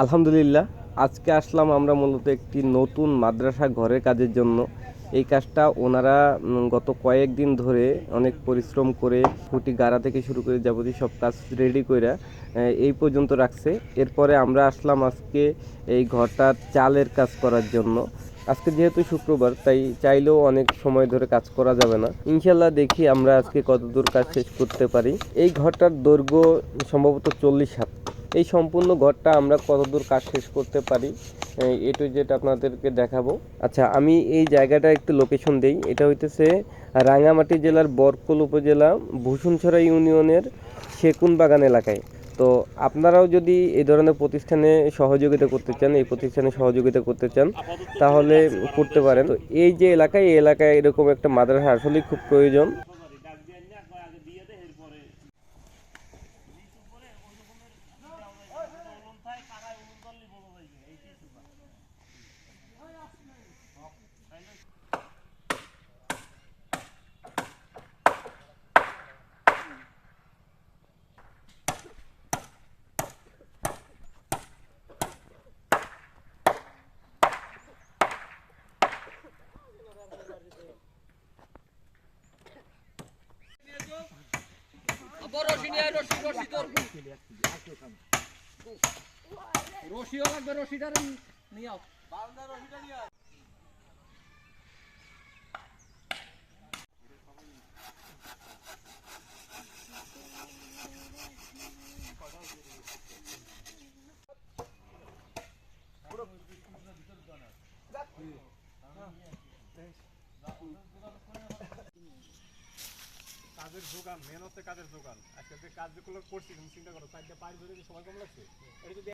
আলহামদুলিল্লাহ, আজকে আসলাম আমরা মূলত একটি নতুন মাদ্রাসা ঘরের কাজের জন্য। এই কাজটা ওনারা গত কয়েকদিন ধরে অনেক পরিশ্রম করে খুঁটি গাড়া থেকে শুরু করে যাবতীয় সব কাজ রেডি করে এই পর্যন্ত রাখছে। এরপরে আমরা আসলাম আজকে এই ঘরটার চালের কাজ করার জন্য। আজকে যেহেতু শুক্রবার, তাই চাইলেও অনেক সময় ধরে কাজ করা যাবে না। ইনশাল্লাহ দেখি আমরা আজকে কতদূর কাজ শেষ করতে পারি। এই ঘরটার দৈর্ঘ্য সম্ভবত চল্লিশ হাত। এই সম্পূর্ণ ঘরটা আমরা কতদূর কাজ শেষ করতে পারি? এটু যেটা আপনাদেরকে দেখাবো। আচ্ছা আমি এই জায়গাটা একটু লোকেশন দেই। এটা হইতেছে রাঙামাটি জেলার বরকল উপজেলা, ভূষণছড়া ইউনিয়নের সেকুন বাগান এলাকায়। তো আপনারাও যদি এই ধরনের প্রতিষ্ঠানে সহযোগিতা করতে চান, এই প্রতিষ্ঠানে সহযোগিতা করতে চান, তাহলে করতে পারেন। তো এই যে এলাকায়, এই এলাকায় এরকম একটা মাদ্রাসা আসলেই খুব প্রয়োজন। রশিও লাগবে রশিটা নিয়ে আও। কাজের যোগান হচ্ছে কাজের যোগান। আজকে যে কাজগুলো করছি, তুমি চিন্তা করো, চারটে পাঁচ ধরে যে সময় কম লাগছে? এটা যদি